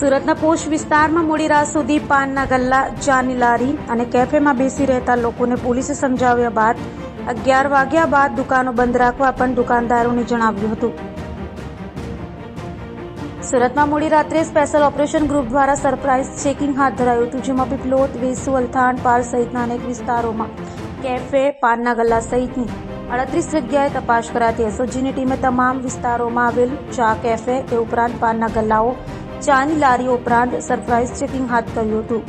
સુરતના પોશ વિસ્તારમાં મોડી રાત સુધી પાનના ગલ્લા, ચાની લારી અને કેફેમાં બેસી રહેતા લોકોને પોલીસે સમજાવ્યા બાદ અગિયાર વાગ્યા બાદ દુકાનો બંધ રાખવા પણ દુકાનદારોને જણાવ્યું હતું. સુરતમાં મોડી રાત્રે સ્પેશિયલ ઓપરેશન ગ્રુપ દ્વારા સરપ્રાઇઝ ચેકિંગ હાથ ધરાયું હતું, જેમાં પીપલોદ, વેસુ, અલથાણ પાર સહિતના અનેક વિસ્તારોમાં કેફે, પાનના ગલ્લા સહિતની અડત્રીસ જગ્યાએ તપાસ કરાતી એસઓજીની ટીમે તમામ વિસ્તારોમાં આવેલ ચા, કેફે તે ઉપરાંત પાનના ગલ્લાઓ ચાની લારીઓ ઉપરાંત સરપ્રાઇઝ ચેકિંગ હાથ ધર્યું હતું.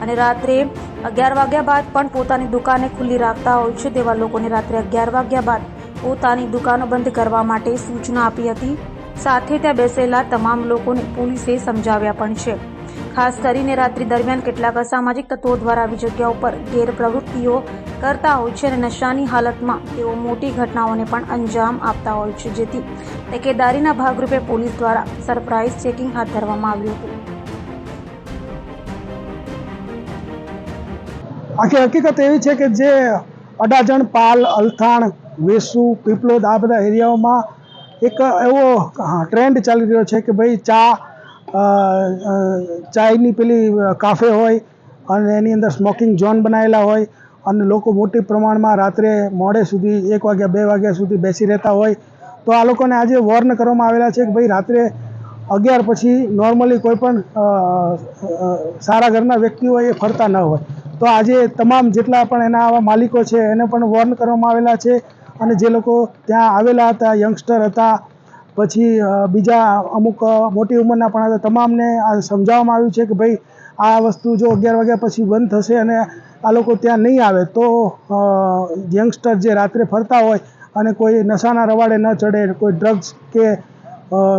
અને રાત્રે અગિયાર વાગ્યા બાદ પણ પોતાની દુકાને ખુલ્લી રાખતા હોય છે તેવા લોકોને રાત્રે અગિયાર વાગ્યા બાદ પોતાની દુકાનો બંધ કરવા માટે સૂચના આપી હતી. સાથે ત્યાં બેસેલા તમામ લોકોને પોલીસે સમજાવ્યા પણ છે. ખાસ કરીને રાત્રિ દરમિયાન કેટલાક અસામાજિક તત્વો દ્વારા આવી જગ્યા ઉપર ગેરપ્રવૃત્તિઓ કરતા હોય છે અને નશાની હાલતમાં તેઓ મોટી ઘટનાઓને પણ અંજામ આપતા હોય છે, જેથી તકેદારીના ભાગરૂપે પોલીસ દ્વારા સરપ્રાઇઝ ચેકિંગ હાથ ધરવામાં આવ્યું હતું. આખી હકીકત એવી છે કે જે અડાજણ, પાલ, અલથાણ, વેસુ પીપલોદ આ બધા એરિયાઓમાં એક એવો ટ્રેન્ડ ચાલી રહ્યો છે કે ભાઈ ચા ચાયની પેલી કાફે હોય અને એની અંદર સ્મોકિંગ ઝોન બનાવેલા હોય અને લોકો મોટી પ્રમાણમાં રાત્રે મોડે સુધી એક વાગ્યા બે વાગ્યા સુધી બેસી રહેતા હોય, તો આ લોકોને આજે વોર્ન કરવામાં આવેલા છે કે ભાઈ, રાત્રે અગિયાર પછી નોર્મલી કોઈ પણ સારા ઘરના વ્યક્તિ હોય એ ફરતા ન હોય. તો આજે તમામ જેટલા પણ એના આવા માલિકો છે, એને પણ વોર્ન કરવામાં આવેલા છે અને જે લોકો ત્યાં આવેલા હતા યંગસ્ટર હતા, પછી બીજા અમુક મોટી ઉંમરના પણ હતા, તમામને આ સમજાવવામાં આવ્યું છે કે ભાઈ, આ વસ્તુ જો અગિયાર વાગ્યા પછી બંધ થશે અને આ લોકો ત્યાં નહીં આવે તો યંગસ્ટર જે રાત્રે ફરતા હોય અને કોઈ નશાના રવાડે ન ચડે, કોઈ ડ્રગ્સ કે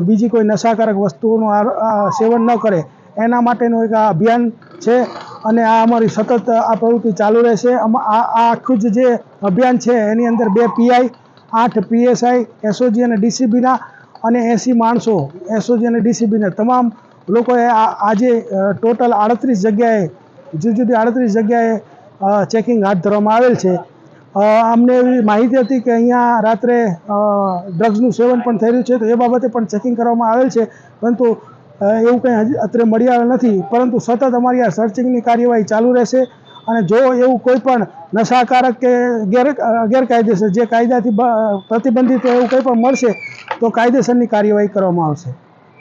બીજી કોઈ નશાકારક વસ્તુઓનું સેવન ન કરે, એના માટેનું એક આ અભિયાન છે અને આ અમારી સતત આ પ્રવૃત્તિ ચાલુ રહેશે. આ આખું જ જે અભિયાન છે એની અંદર બે પીઆઈ આઠ પીએસઆઈ એસઓજી અને ડીસીબીના અને એંસી માણસો એસઓજી અને ડીસીબીના તમામ લોકોએ આજે ટોટલ આડત્રીસ જગ્યાએ, જુદી જુદી આડત્રીસ જગ્યાએ ચેકિંગ હાથ ધરવામાં આવેલ છે. અમને એવી માહિતી હતી કે અહીંયા રાત્રે ડ્રગ્સનું સેવન પણ થઈ રહ્યું છે, તો એ બાબતે પણ ચેકિંગ કરવામાં આવેલ છે. પરંતુ એવું કંઈ હજી અત્રે મળી આવેલ નથી. પરંતુ સતત અમારી આ સર્ચિંગની કાર્યવાહી ચાલુ રહેશે અને જો એવું કોઈ પણ નશાકારક કે ગેર ગેરકાયદેસર જે કાયદાથી પ્રતિબંધિત એવું કંઈ પણ મળશે, તો કાયદેસરની કાર્યવાહી કરવામાં આવશે.